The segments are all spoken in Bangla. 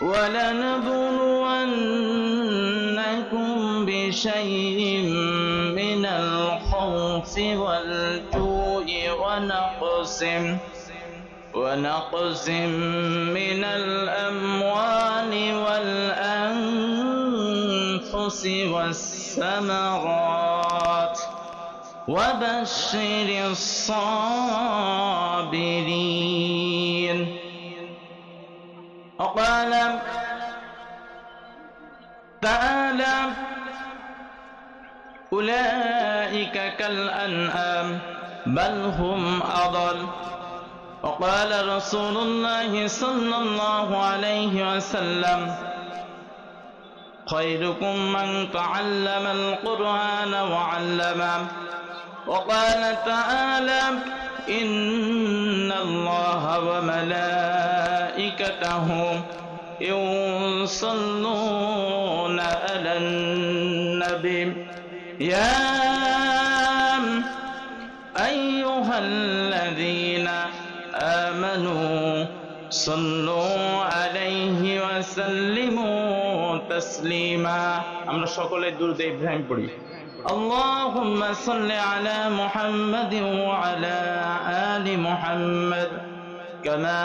ولنبلونكم بشيء من الخوف والجوع ونقص ونقص من الأموال والأنفس والثمرات. وبشر الصابرين. وقال تعالى أولئك كالأنعام بل هم أضل. وقال رسول الله صلى الله عليه وسلم خيركم من تعلم القرآن وعلمه. وقال تعالى الله وملائكته يصلون على النبي يا أيها الذين آمنوا صلوا عليه وسلموا تسليما আমরা সকলে দুরুদ ইব্রাহিম পড়ি اللهم صل على محمد وعلى آل محمد كما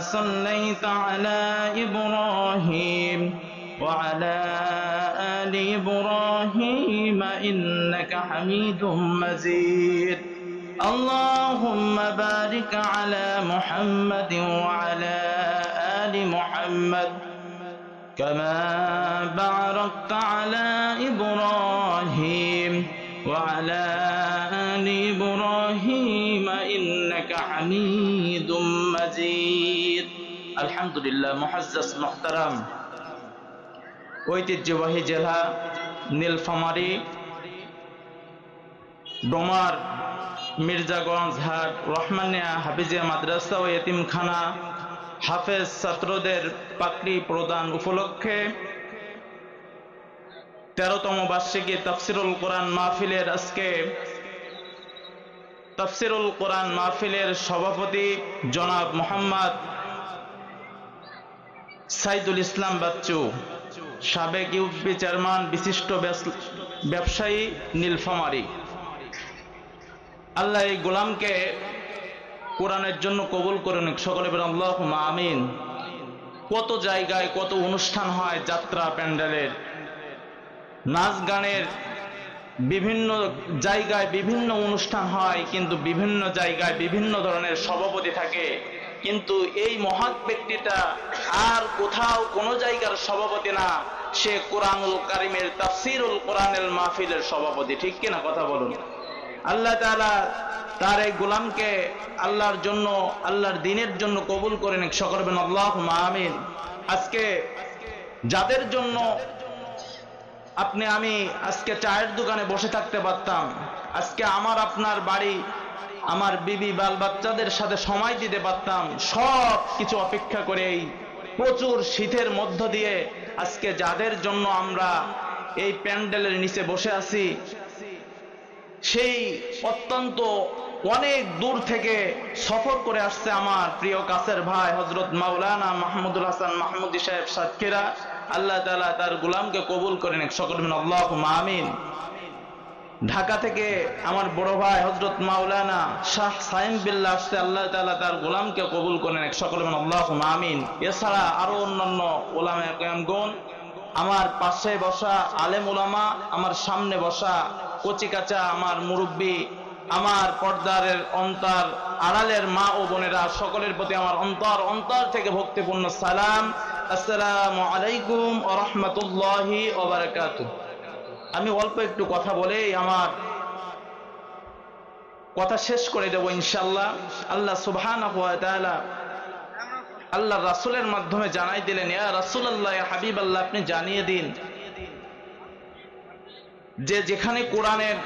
صليت على إبراهيم وعلى آل إبراهيم إنك حميد مجيد. اللهم بارك على محمد وعلى آل محمد كما باركت على آل إبراهيم إنك حميد مجيد الحمد لله محزز محترم ঐতিহ্যবাহী জেলা নীলফামারী ডোমার মির্জাগঞ্জ হাট রহমানিয়া হাফিজিয়া মাদ্রাসা ও এতিমখানা হাফেজ ছাত্রদের পাকড়ি প্রদান উপলক্ষে তেরোতম বার্ষিকী তাফসিরুল কোরআন মাহফিলের আজকে তাফসিরুল কোরআন মাহফিলের সভাপতি জনাব মোহাম্মদ সাইদুল ইসলাম বাচ্চু, সাবেক ইউপি চেয়ারম্যান, বিশিষ্ট ব্যবসায়ী নীলফামারী। আল্লাহ এই গোলামকে কোরআনের জন্য কবুল করে নিক সকলে আল্লাহ আমিন। কত জায়গায় কত অনুষ্ঠান হয় যাত্রা প্যান্ডেলের। নাচ গানের বিভিন্ন জায়গায় বিভিন্ন অনুষ্ঠান হয়, কিন্তু বিভিন্ন জায়গায় বিভিন্ন ধরনের সভাপতি থাকে। কিন্তু এই মহৎ ব্যক্তিটা আর কোথাও কোনো জায়গার সভাপতি না। সে কোরআনুল কারিমের তাফসিরুল কোরআনের মাহফিলের সভাপতি। ঠিক কিনা কথা বলুন? আল্লাহ তাআলা তার এই গোলামকে আল্লাহর জন্য, আল্লাহর দিনের জন্য কবুল করে নিক। সকরবেন আল্লাহ আমিন। আজকে যাদের জন্য আপনি, আমি আজকে চায়ের দোকানে বসে থাকতে পারতাম। আজকে আমার আপনার বাড়ি, আমার বিবি বাল বাচ্চাদের সাথে সময় দিতে পারতাম। সব কিছু অপেক্ষা করে এই প্রচুর শীতের মধ্য দিয়ে আজকে যাদের জন্য আমরা এই প্যান্ডেলের নিচে বসে আছি, সেই অত্যন্ত অনেক দূর থেকে সফর করে আসছে আমার প্রিয় কাছের ভাই হজরত মাওলানা মাহমুদুল হাসান মাহমুদি সাহেব সাতক্ষীরা। আল্লাহ তালা তার গুলামকে কবুল করেন সকল আল্লাহ আমিন। ঢাকা থেকে আমার বড় ভাই হজরত মাওলানা শাহ সাইম বিল্লা আসতে আল্লাহ তালা তার গোলামকে কবুল করেন সকল আল্লাহ আমিন। এছাড়া আরও অন্যান্য ওলামা কয়ামগণ আমার পাশে বসা আলেম ওলামা, আমার সামনে বসা কচি কাচা আমার মুরব্বী আমার পর্দারের অন্তর, আড়ালের মা ও বোনেরা সকলের প্রতি আমার অন্তর অন্তর থেকে ভক্তিপূর্ণ সালাম। আসসালামু আলাইকুম রহমতুল্লাহি আমি অল্প একটু কথা বলেই আমার কথা শেষ করে দেব ইনশাল্লাহ আল্লাহ সুবহান আল্লাহ রাসুলের মাধ্যমে জানাই দিলেন, ইয়া রাসুল আল্লাহ হাবিব আল্লাহ আপনি জানিয়ে দিন যে যেখানে কোরআনের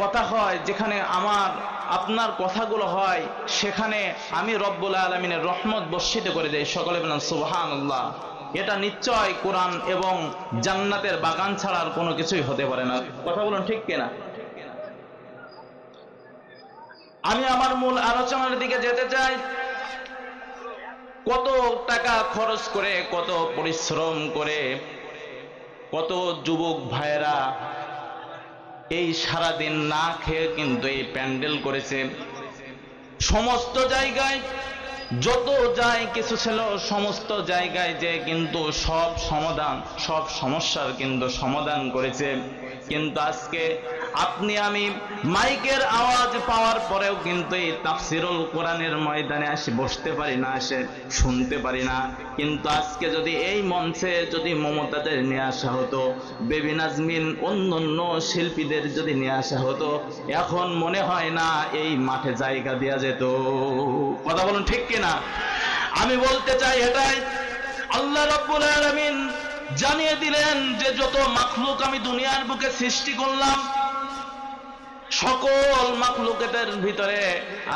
কথা হয়, যেখানে আমার, আপনার কথাগুলো হয়, সেখানে আমি রব্বুল আলমিনের রহমত বর্ষিত করে দেয় সকলে বলেন সুবহান আল্লাহ এটা নিশ্চয় কোরআন এবং জান্নাতের বাগান ছাড়া আর কোনো কিছুই হতে পারে না। কথা বলুন, ঠিক কিনা? আমি আমার মূল আলোচনার দিকে যেতে চাই। কত টাকা খরচ করে, কত পরিশ্রম করে, কত যুবক ভাইয়েরা এই সারাদিন না খেয়ে কিন্তু এই প্যান্ডেল করেছে। সমস্ত জায়গায়, যত যায় কিছু ছিল, সমস্ত জায়গায় যে কিন্তু সব সমাধান, সব সমস্যার কিন্তু সমাধান করেছে। কিন্তু আজকে আপনি আমি মাইকের আওয়াজ পাওয়ার পরেও কিন্তু এই তাফসিরুল কোরআনের ময়দানে আসে, বসতে পারি না, আসে, শুনতে পারি না। কিন্তু আজকে যদি এই মঞ্চে যদি মমতাদের নিয়ে আসা হতো, বেবি নাজমিন অন্য অন্য শিল্পীদের যদি নিয়ে আসা হতো, এখন মনে হয় না এই মাঠে জায়গা দেওয়া যেত। কথা বলুন ঠিক কিনা? আমি বলতে চাই এটাই, আল্লাহ রাব্বুল আলামিন জানিয়ে দিলেন যে যত মাখলুক আমি দুনিয়ার বুকে সৃষ্টি করলাম সকল মাখলুকের ভিতরে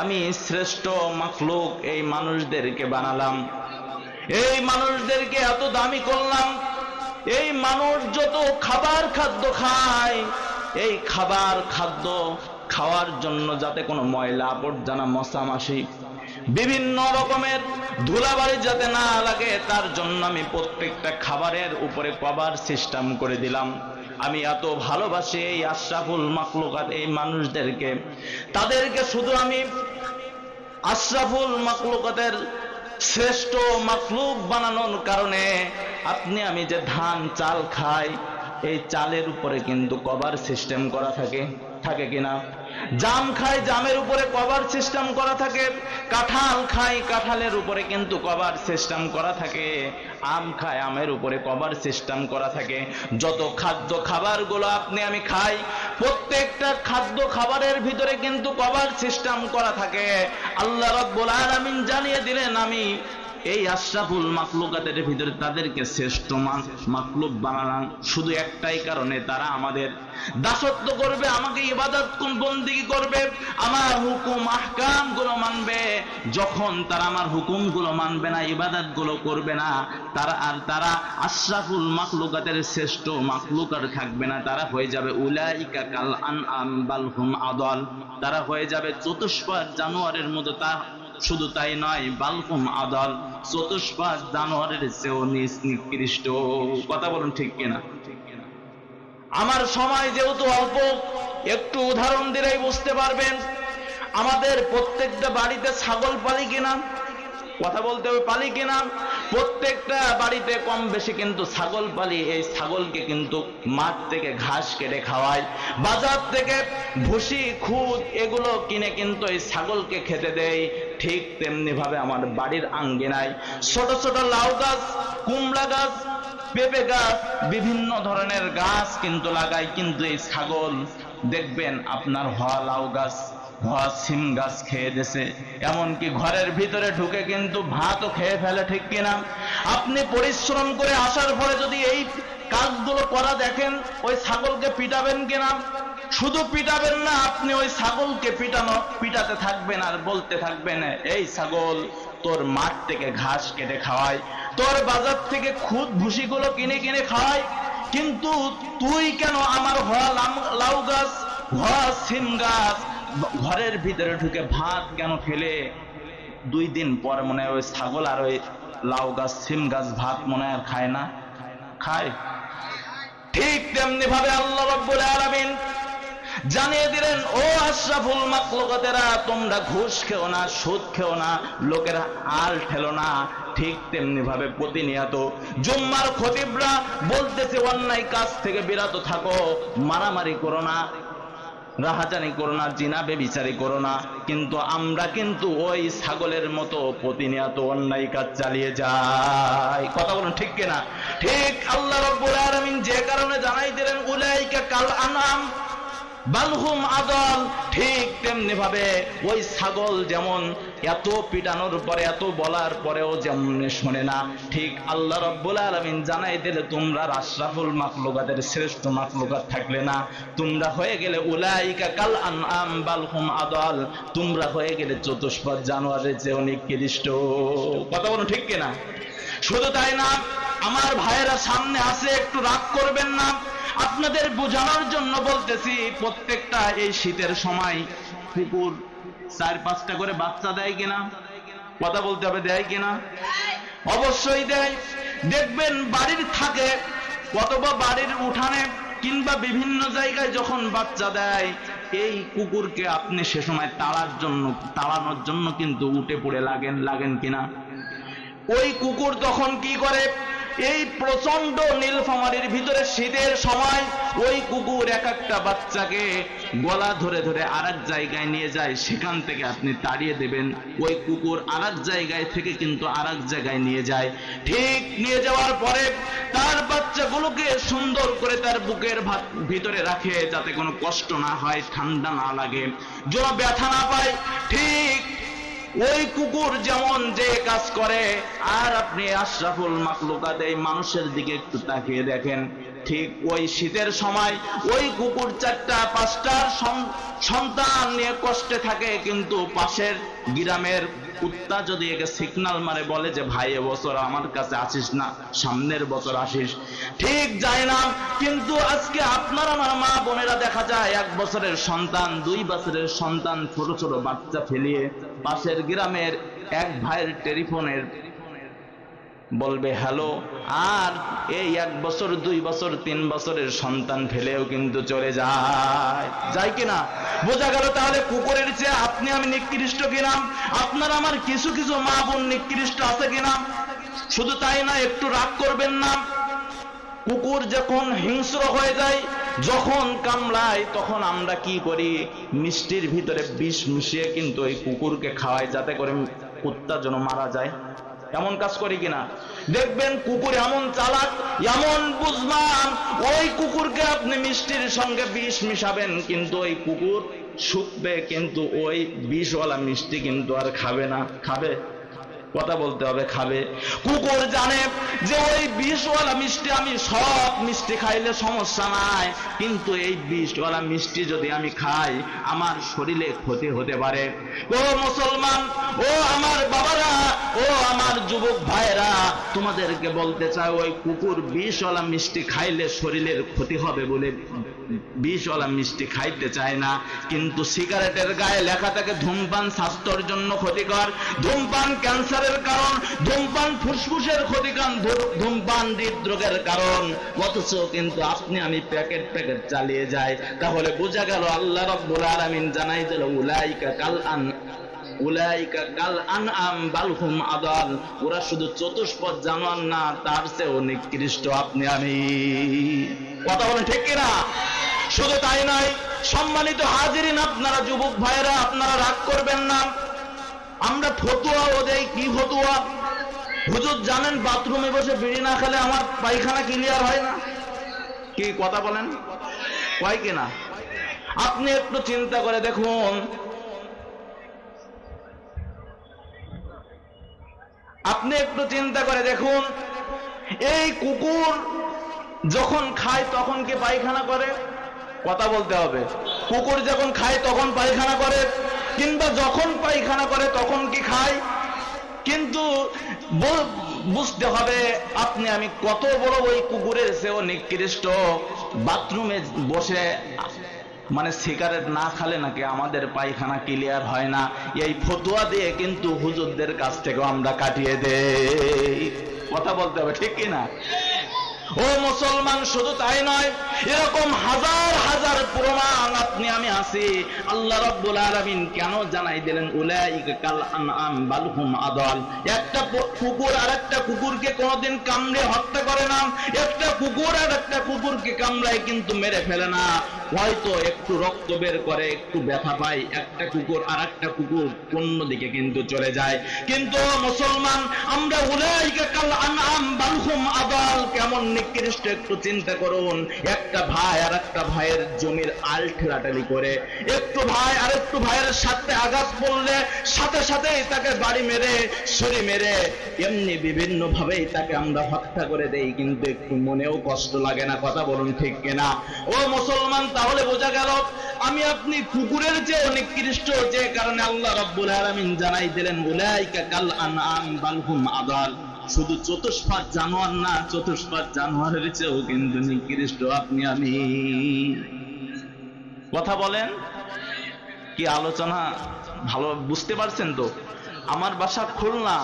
আমি শ্রেষ্ঠ মাখলুক এই মানুষদেরকে বানালাম। এই মানুষদেরকে এত দামি করলাম। এই মানুষ যত খাবার খাদ্য খায়, এই খাবার খাদ্য খাওয়ার জন্য যাতে কোনো ময়লা আবর্জনা, মশা মাসি বিভিন্ন রকমের ধুলাবাড়ি যাতে না লাগে, তার জন্য আমি প্রত্যেকটা খাবারের উপরে কভার সিস্টেম করে দিলাম। আমি এত ভালোবাসি এই আশরাফুল মাকলুকাত, এই মানুষদেরকে। তাদেরকে শুধু আমি আশরাফুল মাকলুকাতের শ্রেষ্ঠ মাকলুক বানানোর কারণে আপনি, আমি যে ধান, চাল খাই, এই চালের উপরে কিন্তু কভার সিস্টেম করা থাকে। থাকে কিনা? জাম খাই জামের উপরে কভার সিস্টেম করা থাকে, কাঁঠাল খায় কাঁঠালের উপরে কিন্তু কভার সিস্টেম করা থাকে, আম খায় আমের উপরে কভার সিস্টেম করা থাকে। যত খাদ্য খাবারগুলো আপনি আমি খাই, প্রত্যেকটা খাদ্য খাবারের ভিতরে কিন্তু কভার সিস্টেম করা থাকে। আল্লাহ রব্বুল আলামিন জানিয়ে দিলেন, আমি এই আশরাফুল মাকলুকাতের ভিতরে তাদেরকে শ্রেষ্ঠ মান মাকলুক বানালাম। শুধু একটাই কারণে তারা আমাদের দাসত্ব করবে, আমাকে ইবাদত বন্দিগি করবে, আমার হুকুম আহকামগুলো মানবে। যখন তারা আমার হুকুমগুলো মানবে না ইবাদতগুলো করবে না, তারা আর তারা আশরাফুল মাকলুকাতের শ্রেষ্ঠ মাকলুকার থাকবে না। তারা হয়ে যাবে উলাইকা কাল আন আম বালহুম আদল। তারা হয়ে যাবে চতুষ্পদ জানোয়ারের মতো তা শুধু তাই নয়, বালকুম আদল চতুষ্পাদ জানোয়ারের চেয়েও নিজ নিকৃষ্ট। কথা বলুন ঠিক কিনা? আমার সময় যেহেতু অল্প, একটু উদাহরণ দিলেই বুঝতে পারবেন, আমাদের প্রত্যেকটা বাড়িতে ছাগল পালি কিনা? কথা বলতে হবে পালি কিনা? প্রত্যেকটা বাড়িতে কম বেশি কিন্তু ছাগল পালি, এই ছাগলকে কিন্তু মাঠ থেকে ঘাস কেটে খাওয়ায়। বাজার থেকে ভুসি, খুদ এগুলো কিনে কিন্তু এই ছাগলকে খেতে দেয়। ঠিক তেমনি ভাবে আমার বাড়ির আঙ্গিনায়। ছোট ছোট লাউ গাছ, কুমড়া গাছ, পেঁপে গাছ, বিভিন্ন ধরনের গাছ কিন্তু লাগাই। কিন্তু এই ছাগল, দেখবেন আপনার হওয়া লাউ গাছ হওয়া সিম গাছ খেয়ে দেছে এমনকি ঘরের ভিতরে ঢুকে কিন্তু ভাতও খেয়ে ফেলে, ঠিক কিনা? আপনি পরিশ্রম করে আসার পরে যদি এই কাজগুলো করা দেখেন, ওই ছাগলকে পিটাবেন কিনা? শুধু পিটাবেন না, আপনি ওই ছাগলকে পিটানো, পিটাতে থাকবেন আর বলতে থাকবেন, এই ছাগল, তোর মাঠ থেকে ঘাস কেটে খাওয়াই তোর বাজার থেকে খুদ ভুসিগুলো কিনে কিনে খাওয়াই কিন্তু তুই কেন আমার হওয়া লাউ গাছ হওয়া সিম গাছ ঘরের ভিতরে ঢুকে ভাত কেন খেলে? দুই দিন পর মনে হয় ওই ছাগল আর ওই লাউ গাছ, সিম গাছ ভাত মনে আর খায় না। খায়? ঠিক তেমনি ভাবে আল্লাহ রব্বুল আলামিন জানিয়ে দিলেন, ও আশরাফুল মাকলুকাতেরা তোমরা ঘুষ খেও না, সুদ খেও না, লোকের আল ঠেলো না। ঠিক তেমনি ভাবে প্রতিনিয়ত জুম্মার খতিবরা বলতেছে, অন্যায় কাজ থেকে বিরত থাকো, মারামারি করো না। রাহাজানি করো না জিনাবে বিচারি করো না। কিন্তু আমরা কিন্তু ওই ছাগলের মতো প্রতিনিয়ত অন্যায় কাজ চালিয়ে যাই। কথা বলুন ঠিক কিনা? ঠিক আল্লাহ রব্বুল আলামিন যে কারণে জানাই দিলেন, উলাইকা কাল আনাম বালহুম আদল, ঠিক তেমনি ভাবে ওই ছাগল যেমন এত পিটানোর পরে, এত বলার পরেও যেমন শোনে না, ঠিক আল্লাহ রব্বুল আলমিন জানাই দিলে, তোমরা আশরাফুল মাকলুকাতের শ্রেষ্ঠ মাকলুকাত থাকলে না। তোমরা হয়ে গেলে উলাইকা কাল আম বালহুম আদল। তোমরা হয়ে গেলে চতুষ্পদ জানোয়ারের যে অনেক কিরিষ্ট কথা বলো ঠিক কিনা? শুধু তাই না, আমার ভাইয়েরা সামনে আসে, একটু রাগ করবেন না। আপনাদের বোঝানোর জন্য বলতেছি, প্রত্যেকটা এই শীতের সময় কুকুর চার, পাঁচটা করে বাচ্চা দেয় কিনা? কথা বলতে হবে, দেয় কিনা? অবশ্যই দেয়। দেখবেন বাড়ির থাকে, অথবা বাড়ির উঠানে কিংবা বিভিন্ন জায়গায় যখন বাচ্চা দেয়, এই কুকুরকে আপনি সে সময় তাড়ার জন্য, তাড়ানোর জন্য কিন্তু উঠে পড়ে লাগেন লাগেন কিনা? ওই কুকুর তখন কি করে? এই প্রচণ্ড নীলফামারির ভিতরে শীতের সময় ওই কুকুর এক একটা বাচ্চাকে গলা ধরে ধরে আর জায়গায় নিয়ে যায়। সেখান থেকে আপনি তাড়িয়ে দেবেন। ওই কুকুর আর জায়গায় থেকে কিন্তু আর জায়গায় নিয়ে যায়। ঠিক নিয়ে যাওয়ার পরে তার বাচ্চাগুলোকে সুন্দর করে তার বুকের ভিতরে রাখে যাতে কোনো কষ্ট না হয়, ঠান্ডা না লাগে। যেন ব্যথা না পায়, ঠিক ওই কুকুর যেমন যে কাজ করে, আর আপনি আশরাফুল মাকলুকাত এই মানুষের দিকে একটু তাকিয়ে দেখেন। ঠিক ওই শীতের সময় ওই কুকুর চারটা পাঁচটার সন্তান নিয়ে কষ্টে থাকে, কিন্তু পাশের গ্রামের কুত্তা যদি একে সিগনাল মারে, বলে যে, ভাই এবছর আমার কাছে আসিস না, সামনের বছর আসিস। ঠিক যায় না, কিন্তু আজকে আপনার আমার মা বোনেরা দেখা যায়, এক বছরের সন্তান, দুই বছরের সন্তান, ছোট ছোট বাচ্চা ফেলিয়ে পাশের গ্রামের এক ভাইয়ের টেলিফোনের বলবে, হ্যালো, আর এই এক বছর, দুই বছর, তিন বছরের সন্তান ফেলেও কিন্তু চলে যায়। যায় কিনা? বোঝা গেল তাহলে কুকুরের চেয়ে আপনি আমি নিকৃষ্ট কিনা? আপনার আমার কিছু কিছু মা বোন নিকৃষ্ট আছে কিনা? শুধু তাই না, একটু রাগ করবেন না। কুকুর যখন হিংস্র হয়ে যায়, যখন কামড়ায়, তখন আমরা কি করি? মিষ্টির ভিতরে বিষ মিশিয়ে কিন্তু ওই কুকুরকে খাওয়াই, যাতে করে কুত্তা যেন মারা যায়। এমন কাজ করি কিনা? দেখবেন কুকুর এমন চালাক, এমন বুঝবান, ওই কুকুরকে আপনি মিষ্টির সঙ্গে বিষ মিশাবেন, কিন্তু ওই কুকুর শুকবে, কিন্তু ওই বিষওয়ালা মিষ্টি কিন্তু আর খাবে না। খাবে? কথা বলতে হবে, খাবে। কুকুর জানে যে ওই বিষওয়ালা মিষ্টি আমি সব মিষ্টি খাইলে সমস্যা নাই, কিন্তু এই বিষওয়ালা মিষ্টি যদি আমি খাই, আমার শরীরে ক্ষতি হতে পারে। ও মুসলমান, ও আমার বাবারা ও আমার যুবক ভাইরা তোমাদেরকে বলতে চাই, ওই কুকুর বিষওয়ালা মিষ্টি খাইলে শরীরের ক্ষতি হবে বলে বিষওয়ালা মিষ্টি খাইতে চায় না। কিন্তু সিগারেটের গায়ে লেখা থাকে, ধূমপান স্বাস্থ্যের জন্য ক্ষতিকর, ধূমপান ক্যান্সারের কারণ, ধূমপান ফুসফুসের ক্ষতিকর ধূমপান হৃদরোগের কারণ। অথচ কিন্তু আপনি, আমি প্যাকেট প্যাকেট চালিয়ে যাই। তাহলে বোঝা গেল আল্লাহ রব্বুল আলামিন জানাই দিল, উলাইকা কাল আন উলাইকা কাল আনআম বালহুম আদাল। ওরা শুধু চতুষ্পদ জানোয়ার না, তার চেয়েও নিকৃষ্ট আপনি আমি। কথা বলেন ঠিক কিনা? শুধু তাই নয়, সম্মানিত হাজিরিন, আপনারা যুবক ভাইয়েরা, আপনারা রাগ করবেন না। আমরা ফতুয়া ও দেই, কি ফতুয়া? হুজুর জানেন বাথরুমে বসে বিড়ি না খেলে আমার পায়খানা ক্লিয়ার হয় না? কি কথা বলেন? হয় কিনা? আপনি একটু চিন্তা করে দেখুন আপনি একটু চিন্তা করে দেখুন, এই কুকুর যখন খায় তখন কি পায়খানা করে? কথা বলতে হবে। কুকুর যখন খায় তখন পায়খানা করে, কিংবা যখন পায়খানা করে তখন কি খায়? কিন্তু বুঝতে হবে, আপনি আমি কত বড় ওই কুকুরের সেও নিকৃষ্ট। বাথরুমে বসে মানে সিগারেট না খালে নাকি আমাদের পায়খানা ক্লিয়ার হয় না। এই ফতুয়া দিয়ে কিন্তু হুজুরদের কাছ থেকেও আমরা কাটিয়ে দেই। কথা বলতে হবে, ঠিক কিনা? ও মুসলমান, শুধু তাই নয়, এরকম হাজার হাজার প্রমাণ আপনি, আমি আছি। আল্লাহ রব্বুল আলামিন কেন জানাই দিলেন কাল আনআম বালহুম আদল। একটা কুকুর আর একটা কুকুরকে কোনোদিন কামড়ে হত্যা করে না। একটা কুকুর আর একটা কুকুরকে কামড়ায় কিন্তু মেরে ফেলে না। হয়তো একটু রক্ত বের করে, একটু ব্যথা পায়, একটা কুকুর আর একটা কুকুর অন্য দিকে কিন্তু চলে যায়। কিন্তু মুসলমান, আমরা উলাইকা কাল আনআম বালহুম আদল কেমন নিকৃষ্ট একটু চিন্তা করুন। একটা ভাই আর একটা ভাইয়ের জমির আল ঠেলাটালি করে। একটু ভাই আর একটু ভাইয়ের সাথে আঘাত পড়লে সাথে সাথেই তাকে বাড়ি মেরে ছুরি মেরে। এমনি বিভিন্ন ভাবেই তাকে আমরা হত্যা করে দেই, কিন্তু একটু মনেও কষ্ট লাগে না, কথা বলুন ঠিক কিনা? ও মুসলমান, তাহলে বোঝা গেল, আমি আপনি কুকুরের চেয়ে নিকৃষ্ট যে কারণে আল্লাহ রব্বুল আলামিন জানাই দিলেন, উলাইকা কাল আনআম বালহুম আদাল। শুধু চতুষ্পাদ জানোয়ার না, চতুষ্পাদ জানোয়ারের চেয়েও কিন্তু নিকৃষ্ট আপনি আমি। কথা বলেন? কি আলোচনা ভালো? বুঝতে পারছেন তো? আমার বাসা খুলনা